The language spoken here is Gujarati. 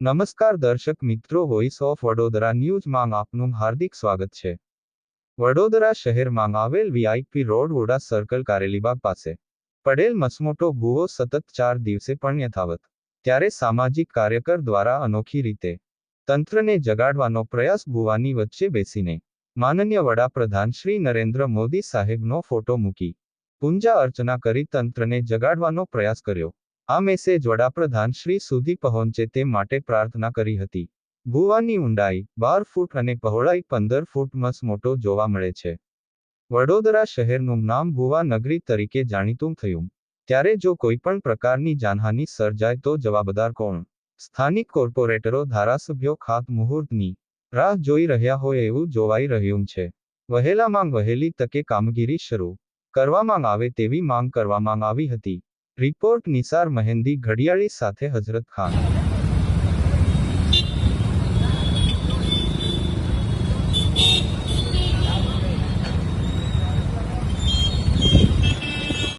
નમસ્કાર દર્શક મિત્રો વોઇસ ઓફ વડોદરા ન્યૂઝમાં આપનું હાર્દિક સ્વાગત છે. વડોદરા શહેરમાં આવેલ વીઆઈપી રોડ વોડા સર્કલ કારેલીબાગ પાસે. પડેલ મસમોટો ભૂવો સતત ચાર દિવસે પણ યથાવત ત્યારે સામાજિક કાર્યકર દ્વારા અનોખી રીતે તંત્રને જગાડવાનો પ્રયાસ ભૂવાની વચ્ચે બેસીને માનનીય વડાપ્રધાન શ્રી નરેન્દ્ર મોદી સાહેબનો ફોટો મૂકી પૂંજા અર્ચના કરી તંત્રને જગાડવાનો પ્રયાસ કર્યો. આ મેસેજ વડાપ્રધાન શ્રી સુધી પહોંચે તે માટે પ્રાર્થના કરી હતી. ભુવાની ઊંડાઈ બાર ફૂટ અને પહોળાઈ પંદર ફૂટ મસ મોટો જોવા મળે છે. વડોદરા શહેરનું નામ ભુવા નગરી તરીકે જાણીતું થયું. ત્યારે જો કોઈ પણ પ્રકારની જાનહાનિ સર્જાય તો જવાબદાર કોણ? સ્થાનિક કોર્પોરેટરો ધારાસભ્યો ખાત મુહૂર્તની રાહ જોઈ રહ્યા હોય એવું જોવાઈ રહ્યું છે. વહેલામાં વહેલી તકે કામગીરી શરૂ કરવામાં આવે તેવી માંગ કરવામાં આવી હતી. રિપોર્ટ નિસાર મહેંદી ઘડિયાળી સાથે હઝરત ખાન.